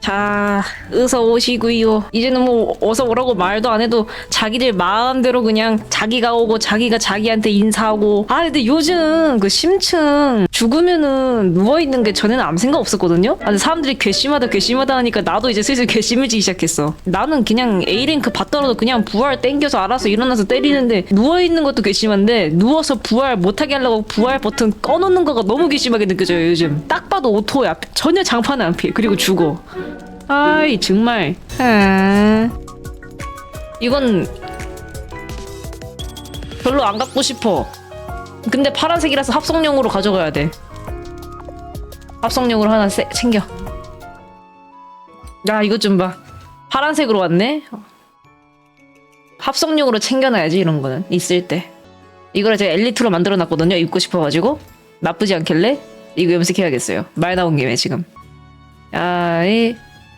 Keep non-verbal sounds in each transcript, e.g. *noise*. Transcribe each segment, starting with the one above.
자, 어서 오시구요. 이제는 뭐 어서 오라고 말도 안 해도 자기들 마음대로 그냥 자기가 오고 자기가 자기한테 인사하고. 아, 근데 요즘 그 심층 죽으면은 누워 있는 게 전에는 아무 생각 없었거든요. 아, 근데 사람들이 괘씸하다 괘씸하다 하니까 나도 이제 슬슬 괘씸해지기 시작했어. 나는 그냥 A 랭크 받더라도 그냥 부활 땡겨서 알아서 일어나서 때리는데 누워 있는 것도 괘씸한데 누워서 부활 못하게 하려고 부활 버튼 꺼놓는 거가 너무 괘씸하게 느껴져요 요즘. 딱 봐도 오토야. 전혀 장판은 안 피해. 그리고 죽어. 아이 정말 아... 이건 별로 안 갖고 싶어 근데 파란색이라서 합성용으로 가져가야 돼. 합성용으로 하나 세, 챙겨. 야 이것 좀 봐. 파란색으로 왔네? 합성용으로 챙겨놔야지 이런 거는. 있을 때. 이거를 제가 엘리트로 만들어 놨거든요 입고 싶어가지고. 나쁘지 않길래? 이거 염색해야겠어요. 말 나온 김에 지금. 야이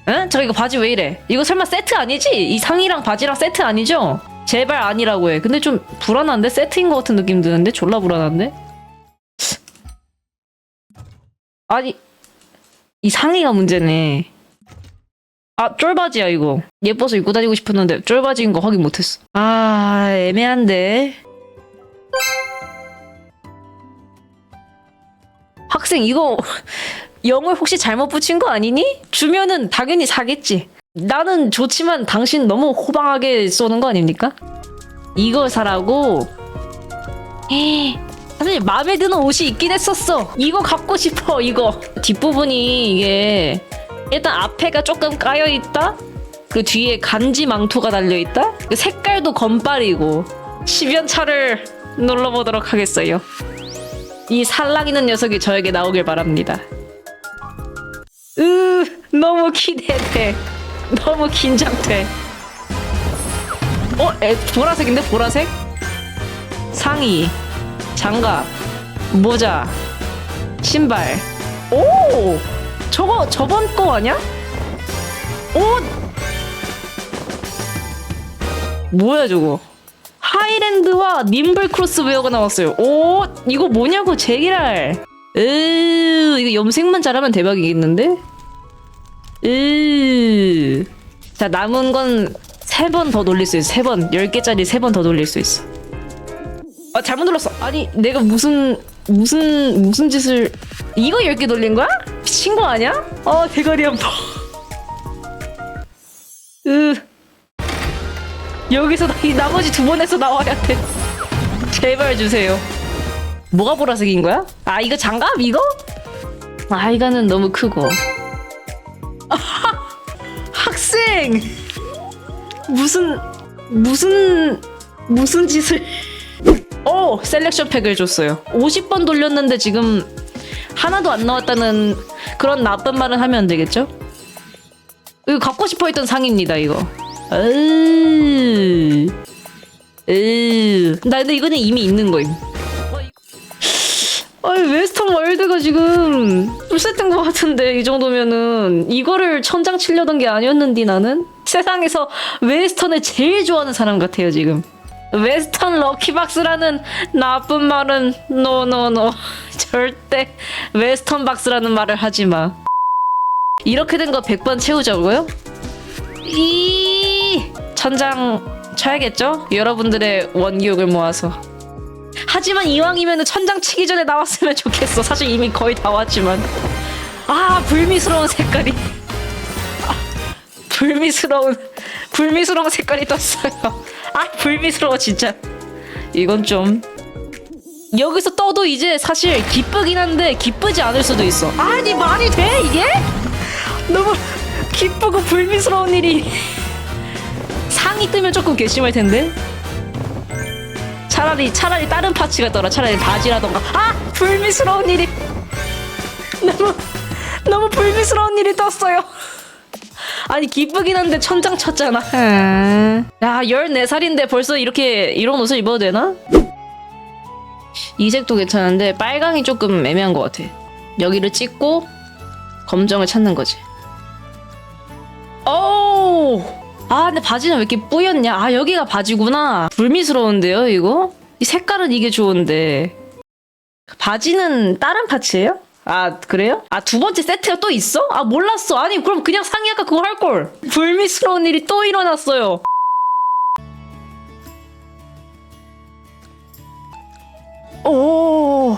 응? 저 이거 바지 왜 이래? 이거 설마 세트 아니지? 이 상의랑 바지랑 세트 아니죠? 제발 아니라고 해. 근데 좀 불안한데? 세트인 것 같은 느낌 드는데? 졸라 불안한데? 아니, 이 상의가 문제네. 아, 쫄바지야, 이거. 예뻐서 입고 다니고 싶었는데, 쫄바지인 거 확인 못했어. 아, 애매한데. 학생, 이거, 영을 혹시 잘못 붙인 거 아니니? 주면은 당연히 사겠지. 나는 좋지만 당신 너무 호방하게 쏘는 거 아닙니까? 이걸 사라고? 에이, 사실 마음에 드는 옷이 있긴 했었어. 이거 갖고 싶어, 이거. 뒷부분이 이게 일단 앞에가 조금 까여 있다. 그 뒤에 간지 망토가 달려 있다. 그 색깔도 검빨이고 10연 차를 눌러보도록 하겠어요. 이 살랑이는 녀석이 저에게 나오길 바랍니다. 으 너무 기대돼 *laughs* 너무 긴장돼 어? 에, 보라색인데 보라색? 상의 장갑 모자 신발 오 저거 저번 거 아니야? 옷 뭐야 저거 하이랜드와 님블 크로스웨어가 나왔어요 오 이거 뭐냐고 제기랄 으 이거 염색만 잘하면 대박이겠는데? 으. 자 남은 건 세 번 더 돌릴 수 있어. 세 번. 열 개짜리 세 번 더 돌릴 수 있어. 아 잘못 눌렀어. 아니 내가 무슨 무슨 무슨 짓을 이거 열개 돌린 거야? 미친 거 아니야? 아 대가리 아파. *laughs* 으. 여기서 이 나머지 두 번에서 나와야 돼. *laughs* 제발 주세요. 뭐가 보라색인 거야? 아 이거 장갑 이거? 아 이거는 너무 크고 학생 무슨 무슨 무슨 짓을. 오 셀렉션 팩을 줬어요. 50번 돌렸는데 지금 하나도 안 나왔다는 그런 나쁜 말은 하면 안 되겠죠? 이거 갖고 싶어 했던 상입니다 이거. 으... 으... 나 근데 이거는 이미 있는 거임 아니 웨스턴 월드가 지금 풀세트인 것 같은데 이 정도면은. 이거를 천장 치려던 게 아니었는데 나는? 세상에서 웨스턴을 제일 좋아하는 사람 같아요 지금. 웨스턴 럭키박스라는 나쁜 말은 노노노 *laughs* 절대 웨스턴 박스라는 말을 하지 마. 이렇게 된 거 100번 채우자고요? 이 천장 쳐야겠죠? 여러분들의 원기욕을 모아서 하지만 이왕이면 천장 치기 전에 나왔으면 좋겠어. 사실 이미 거의 다 왔지만. 아, 불미스러운 색깔이. 아, 불미스러운, 불미스러운 색깔이 떴어요. 아, 불미스러워, 진짜. 이건 좀. 여기서 떠도 이제 사실 기쁘긴 한데 기쁘지 않을 수도 있어. 아니, 말이 돼, 이게? 너무 기쁘고 불미스러운 일이. 상이 뜨면 조금 괘씸할 텐데. 차라리 차라리 다른 파츠가 떠라. 차라리 바지라던가. 아! 불미스러운 일이. 너무 너무 불미스러운 일이 떴어요. 아니 기쁘긴 한데 천장 쳤잖아. 야 14살인데 벌써 이렇게 이런 옷을 입어도 되나? 이 색도 괜찮은데 빨강이 조금 애매한 것 같아. 여기를 찍고 검정을 찾는 거지. 오 아 근데 바지는 왜 이렇게 뿌였냐? 아 여기가 바지구나. 불미스러운데요 이거? 이 색깔은 이게 좋은데. 바지는 다른 파츠예요? 아 그래요? 아 두 번째 세트가 또 있어? 아 몰랐어. 아니 그럼 그냥 상의 아까? 그거 할걸. 불미스러운 일이 또 일어났어요. 오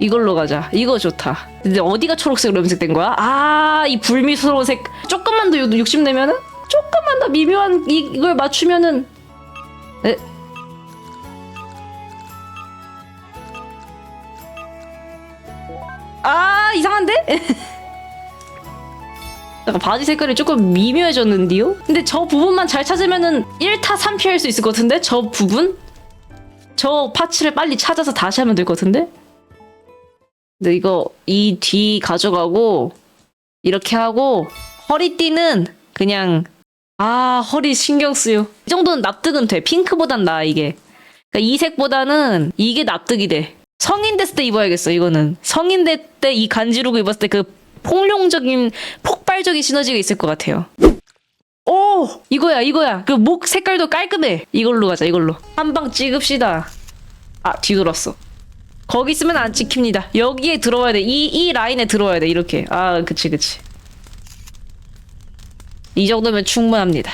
이걸로 가자 이거 좋다 근데 어디가 초록색으로 염색된 거야? 아 이 불미스러운 색 조금만 더 욕심 내면은 조금만 더 미묘한 이, 이걸 맞추면은 에? 아 이상한데? *laughs* 약간 바지 색깔이 조금 미묘해졌는데요? 근데 저 부분만 잘 찾으면은 1타 3피 할 수 있을 것 같은데? 저 부분? 저 파츠를 빨리 찾아서 다시 하면 될 것 같은데? 근데 이거 이 뒤 가져가고 이렇게 하고 허리띠는 그냥 아 허리 신경 쓰여 이 정도는 납득은 돼. 핑크보단 나아 이게. 그러니까 이 색보다는 이게 납득이 돼. 성인 됐을 때 입어야겠어 이거는. 성인 될 때 이 간지르고 입었을 때 그 폭룡적인 폭발적인 시너지가 있을 것 같아요. 오! 이거야 이거야. 그 목 색깔도 깔끔해. 이걸로 가자 이걸로. 한 방 찍읍시다. 아 뒤돌았어 거기 있으면 안 찍힙니다. 여기에 들어와야 돼 이 이 라인에 들어와야 돼. 이렇게. 아 그치 그치. 이 정도면 충분합니다